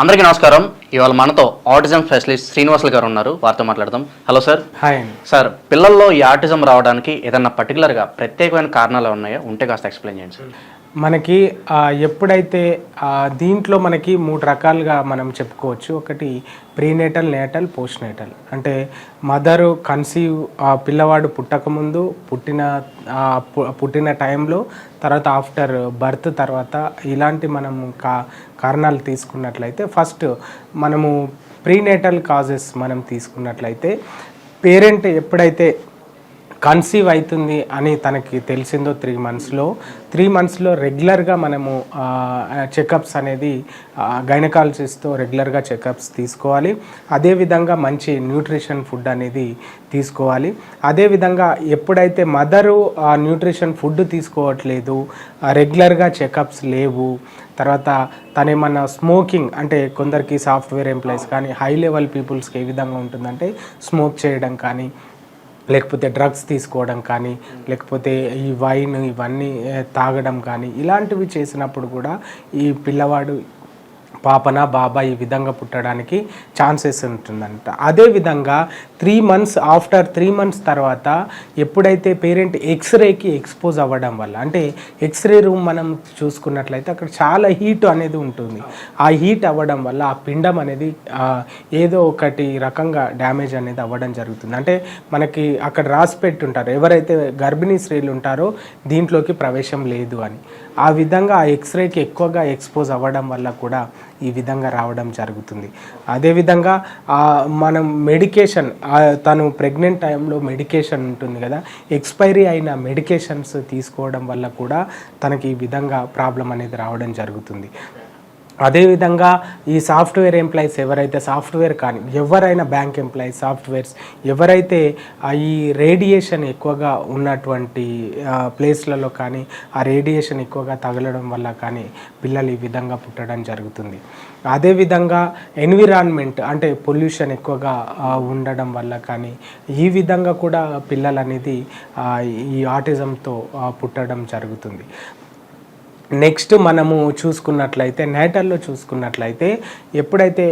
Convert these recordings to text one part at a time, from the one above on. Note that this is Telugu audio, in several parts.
అందరికీ నమస్కారం. ఇవాళ మనతో ఆటిజం స్పెషలిస్ట్ శ్రీనివాసులు గారు ఉన్నారు. వారితో మాట్లాడదాం. హలో సార్ హాయ్ సార్ పిల్లల్లో ఈ ఆటిజం రావడానికి ఏదన్నా పర్టికులర్గా ప్రత్యేకమైన కారణాలు ఉన్నాయో? ఉంటే కాస్త ఎక్స్ప్లెయిన్ చేయండి సార్ మనకి ఎప్పుడైతే దీంట్లో మనకి మూడు రకాలుగా మనం చెప్పుకోవచ్చు. ఒకటి ప్రీనేటల్ నేటల్ పోస్ట్ నేటల్ అంటే మదరు కన్సీవ్ ఆ పిల్లవాడు పుట్టకముందు పుట్టిన పుట్టిన టైంలో తర్వాత ఆఫ్టర్ బర్త్ తర్వాత ఇలాంటి మనం కా కారణాలు తీసుకున్నట్లయితే ఫస్ట్ మనము ప్రీనేటల్ కాజెస్ మనం తీసుకున్నట్లయితే పేరెంట్ ఎప్పుడైతే కన్సీవ్ అవుతుంది అని తనకి తెలిసిందో త్రీ మంత్స్లో త్రీ మంత్స్లో రెగ్యులర్గా మనము చెకప్స్ అనేది గైనకాలజిస్ట్తో రెగ్యులర్గా చెకప్స్ తీసుకోవాలి. అదేవిధంగా మంచి న్యూట్రిషన్ ఫుడ్ అనేది తీసుకోవాలి. అదేవిధంగా ఎప్పుడైతే మదరు ఆ న్యూట్రిషన్ ఫుడ్ తీసుకోవట్లేదు రెగ్యులర్గా చెకప్స్ లేవు తర్వాత తనేమన్నా స్మోకింగ్ అంటే కొందరికి సాఫ్ట్వేర్ ఎంప్లాయీస్ కానీ హై లెవెల్ పీపుల్స్కి ఏ విధంగా ఉంటుందంటే స్మోక్ చేయడం కానీ లేకపోతే డ్రగ్స్ తీసుకోవడం కానీ లేకపోతే ఈ వైన్ ఇవన్నీ తాగడం కానీ ఇలాంటివి చేసినప్పుడు కూడా ఈ పిల్లవాడు పాపన బాబా ఈ విధంగా పుట్టడానికి ఛాన్సెస్ ఉంటుందంట. అదేవిధంగా three months after three months తర్వాత ఎప్పుడైతే పేరెంట్ ఎక్స్రేకి ఎక్స్పోజ్ అవ్వడం వల్ల అంటే ఎక్స్రే రూమ్ మనం చూసుకున్నట్లయితే అక్కడ చాలా హీట్ అనేది ఉంటుంది. ఆ హీట్ అవ్వడం వల్ల ఆ పిండం అనేది ఏదో ఒకటి రకంగా డ్యామేజ్ అనేది అవ్వడం జరుగుతుంది. అంటే మనకి అక్కడ రాసి పెట్టుంటారు ఎవరైతే గర్భిణీ స్త్రీలు ఉంటారో దీంట్లోకి ప్రవేశం లేదు అని. ఆ విధంగా ఆ ఎక్స్రేకి ఎక్కువగా ఎక్స్పోజ్ అవ్వడం వల్ల కూడా ఈ విధంగా రావడం జరుగుతుంది. అదేవిధంగా మనం మెడికేషన్ తను ప్రెగ్నెంట్ టైంలో మెడికేషన్ ఉంటుంది కదా ఎక్స్పైరీ అయిన మెడికేషన్స్ తీసుకోవడం వల్ల కూడా తనకి ఈ విధంగా ప్రాబ్లం అనేది రావడం జరుగుతుంది. అదేవిధంగా ఈ సాఫ్ట్వేర్ ఎంప్లాయీస్ ఎవరైతే సాఫ్ట్వేర్ కానీ ఎవరైనా బ్యాంక్ ఎంప్లాయీస్ సాఫ్ట్వేర్స్ ఎవరైతే ఈ రేడియేషన్ ఎక్కువగా ఉన్నటువంటి ప్లేస్లలో కానీ ఆ రేడియేషన్ ఎక్కువగా తగలడం వల్ల కానీ పిల్లలు ఈ విధంగా పుట్టడం జరుగుతుంది. అదేవిధంగా ఎన్విరాన్మెంట్ అంటే పొల్యూషన్ ఎక్కువగా ఉండడం వల్ల కానీ ఈ విధంగా కూడా పిల్లలు అనేది ఈ ఆటిజంతో పుట్టడం జరుగుతుంది. నెక్స్ట్ మనము చూసుకున్నట్లయితే నేటర్లో చూసుకున్నట్లయితే ఎప్పుడైతే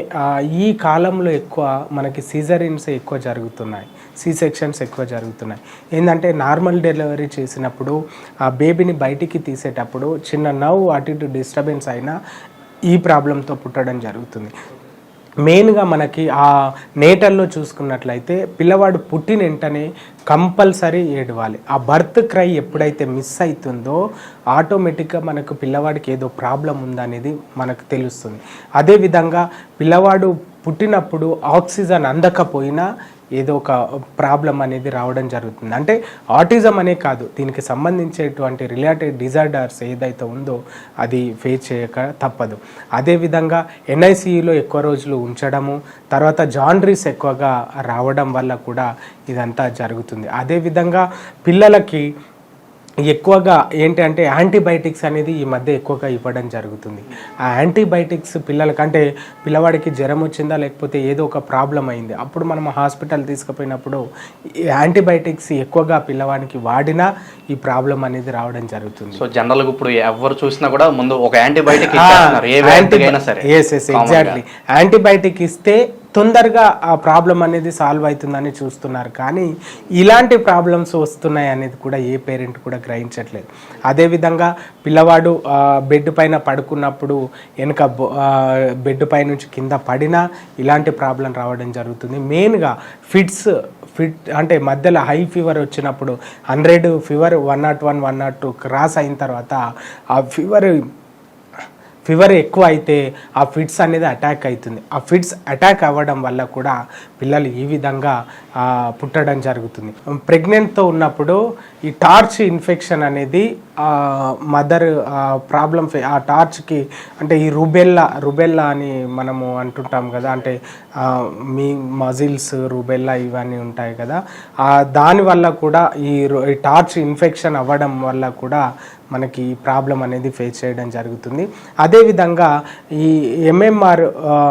ఈ కాలంలో ఎక్కువ మనకి సీజరిన్స్ ఎక్కువ జరుగుతున్నాయి సి సెక్షన్స్ ఎక్కువ జరుగుతున్నాయి. ఏంటంటే నార్మల్ డెలివరీ చేసినప్పుడు ఆ బేబీని బయటికి తీసేటప్పుడు చిన్న నవ్వు అటు ఇటు డిస్టర్బెన్స్ అయినా ఈ ప్రాబ్లంతో పుట్టడం జరుగుతుంది. మెయిన్గా మనకి ఆ నేటల్లో చూసుకున్నట్లయితే పిల్లవాడు పుట్టిన వెంటనే కంపల్సరీ ఏడవాలి. ఆ బర్త్ క్రై ఎప్పుడైతే మిస్ అవుతుందో ఆటోమేటిక్గా మనకు పిల్లవాడికి ఏదో ప్రాబ్లం ఉందనేది మనకు తెలుస్తుంది. అదేవిధంగా పిల్లవాడు పుట్టినప్పుడు ఆక్సిజన్ అందకపోయినా ఏదో ఒక ప్రాబ్లం అనేది రావడం జరుగుతుంది. అంటే ఆటిజం అనే కాదు దీనికి సంబంధించేటువంటి రిలేటెడ్ డిజార్డర్స్ ఏదైతే ఉందో అది ఫేస్ చేయక తప్పదు. అదేవిధంగా ఎన్ఐసియులో ఎక్కువ రోజులు ఉంచడము తర్వాత జాండ్రీస్ ఎక్కువగా రావడం వల్ల కూడా ఇదంతా జరుగుతుంది. అదేవిధంగా పిల్లలకి ఎక్కువగా ఏంటి అంటే యాంటీబయాటిక్స్ అనేది ఈ మధ్య ఎక్కువగా ఇవ్వడం జరుగుతుంది. ఆ యాంటీబయాటిక్స్ పిల్లలకి అంటే పిల్లవాడికి జ్వరం వచ్చిందా లేకపోతే ఏదో ఒక ప్రాబ్లం అయింది. అప్పుడు మనం హాస్పిటల్ తీసుకుపోయినప్పుడు యాంటీబయాటిక్స్ ఎక్కువగా పిల్లవాడికి వాడినా ఈ ప్రాబ్లం అనేది రావడం జరుగుతుంది. సో జనరల్గా ఇప్పుడు ఎవరు చూసినా కూడా ముందు ఒక antibiotic yes yes exactly antibiotic ఇస్తే తొందరగా ఆ ప్రాబ్లం అనేది సాల్వ్ అవుతుందని చూస్తున్నారు. కానీ ఇలాంటి ప్రాబ్లమ్స్ వస్తున్నాయి అనేది కూడా ఏ పేరెంట్ కూడా గ్రహించట్లేదు. అదేవిధంగా పిల్లవాడు బెడ్ పైన పడుకున్నప్పుడు వెనుక బెడ్ పై నుంచి కింద పడినా ఇలాంటి ప్రాబ్లం రావడం జరుగుతుంది. మెయిన్గా ఫిట్స్ ఫిట్ అంటే మధ్యలో హై ఫీవర్ వచ్చినప్పుడు hundred fever one nought one one nought two cross అయిన తర్వాత ఆ ఫీవర్ ఫీవర్ ఎక్కువ అయితే ఆ ఫిట్స్ అనేది అటాక్ అవుతుంది. ఆ ఫిట్స్ అటాక్ అవ్వడం వల్ల కూడా పిల్లలు ఈ విధంగా పుట్టడం జరుగుతుంది. ప్రెగ్నెంట్తో ఉన్నప్పుడు ఈ టార్చ్ ఇన్ఫెక్షన్ అనేది మదర్ ప్రాబ్లం ఆ టార్చ్కి అంటే ఈ రుబెల్లా రుబెల్లా అని మనము అంటుంటాం కదా అంటే మీ మజిల్స్ రుబెల్లా ఇవన్నీ ఉంటాయి కదా ఆ, దానివల్ల కూడా ఈ టార్చ్ ఇన్ఫెక్షన్ అవ్వడం వల్ల కూడా మనకి ఈ ప్రాబ్లం అనేది ఫేస్ చేయడం జరుగుతుంది. అదేవిధంగా ఈ ఎంఎంఆర్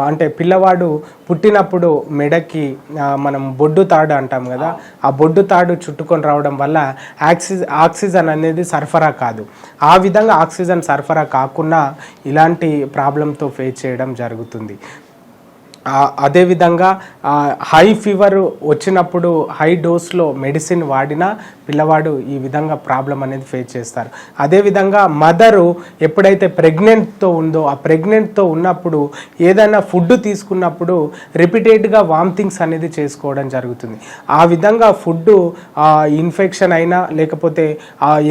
అంటే పిల్లవాడు పుట్టినప్పుడు మెడకి మనం బొడ్డు తాడు అంటాం కదా ఆ బొడ్డు తాడు చుట్టుకొని రావడం వల్ల ఆక్సి ఆక్సిజన్ అనేది సరఫరా కాదు. ఆ విధంగా ఆక్సిజన్ సరఫరా కాకుండా ఇలాంటి ప్రాబ్లంతో ఫేస్ చేయడం జరుగుతుంది. అదేవిధంగా హై ఫీవర్ వచ్చినప్పుడు హై డోస్లో మెడిసిన్ వాడినా పిల్లవాడు ఈ విధంగా ప్రాబ్లం అనేది ఫేస్ చేస్తారు. అదేవిధంగా మదరు ఎప్పుడైతే ప్రెగ్నెంట్తో ఉందో ఆ ప్రెగ్నెంట్తో ఉన్నప్పుడు ఏదైనా ఫుడ్ తీసుకున్నప్పుడు రిపీటెడ్గా వామిటింగ్స్ అనేది చేసుకోవడం జరుగుతుంది. ఆ విధంగా ఫుడ్ ఇన్ఫెక్షన్ అయినా లేకపోతే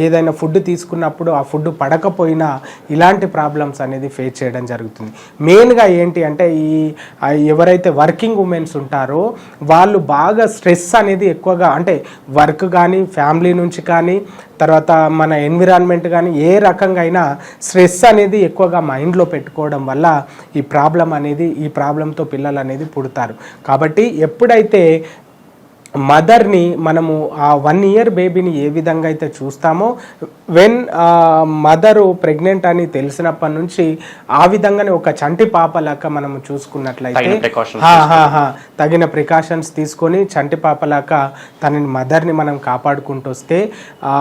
ఏదైనా ఫుడ్ తీసుకున్నప్పుడు ఆ ఫుడ్ పడకపోయినా ఇలాంటి ప్రాబ్లమ్స్ అనేది ఫేస్ చేయడం జరుగుతుంది. మెయిన్గా ఏంటి అంటే ఈ ఎవరైతే వర్కింగ్ ఉమెన్స్ ఉంటారో వాళ్ళు బాగా స్ట్రెస్ అనేది ఎక్కువగా అంటే వర్క్ కానీ ఫ్యామిలీ నుంచి కానీ తర్వాత మన ఎన్విరాన్మెంట్ కానీ ఏ రకంగా అయినా స్ట్రెస్ అనేది ఎక్కువగా మైండ్లో పెట్టుకోవడం వల్ల ఈ ప్రాబ్లం అనేది ఈ ప్రాబ్లంతో పిల్లలు అనేది పుడతారు. కాబట్టి ఎప్పుడైతే మదర్ని మనము ఆ వన్ ఇయర్ బేబీని ఏ విధంగా అయితే చూస్తామో వెన్ మదరు ప్రెగ్నెంట్ అని తెలిసినప్పటి నుంచి ఆ విధంగానే ఒక చంటి పాపలాగా మనము చూసుకున్నట్లయితే తగిన ప్రికాషన్స్ తీసుకొని చంటి పాపలాగా తనని మదర్ని మనం కాపాడుకుంటూ వస్తే ఆ,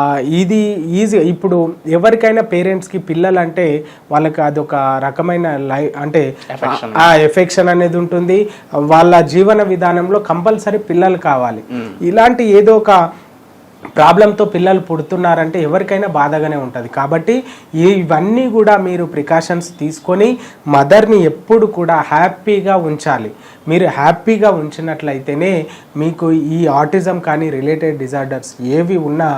ఇది ఈజీ. ఇప్పుడు ఎవరికైనా పేరెంట్స్కి పిల్లలు అంటే వాళ్ళకి అదొక రకమైన లై అంటే ఎఫెక్షన్ అనేది ఉంటుంది. వాళ్ళ జీవన విధానంలో కంపల్సరీ పిల్లలు కావాలి. ఇలాంటి ఏదో ఒక ప్రాబ్లంతో పిల్లలు పుడుతున్నారంటే ఎవరికైనా బాధగానే ఉంటుంది. కాబట్టి ఇవన్నీ కూడా మీరు ప్రికాషన్స్ తీసుకొని మదర్ని ఎప్పుడు కూడా హ్యాపీగా ఉంచాలి. మీరు హ్యాపీగా ఉంచినట్లయితేనే మీకు ఈ ఆటిజం కానీ రిలేటెడ్ డిజార్డర్స్ ఏవి ఉన్నా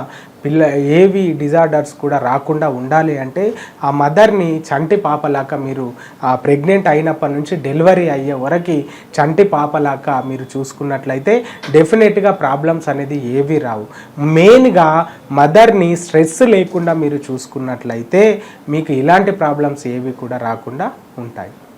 పిల్ల ఏవి డిజార్డర్స్ కూడా రాకుండా ఉండాలి అంటే ఆ మదర్ని చంటి పాపలాగా మీరు ఆ ప్రెగ్నెంట్ అయినప్పటి నుంచి డెలివరీ అయ్యే వరకు చంటి పాపలాగా మీరు చూసుకున్నట్లయితే డెఫినెట్గా ప్రాబ్లమ్స్ అనేది ఏవి రావు. మెయిన్గా మదర్ని స్ట్రెస్ లేకుండా మీరు చూసుకున్నట్లయితే మీకు ఇలాంటి ప్రాబ్లమ్స్ ఏవి కూడా రాకుండా ఉంటాయి.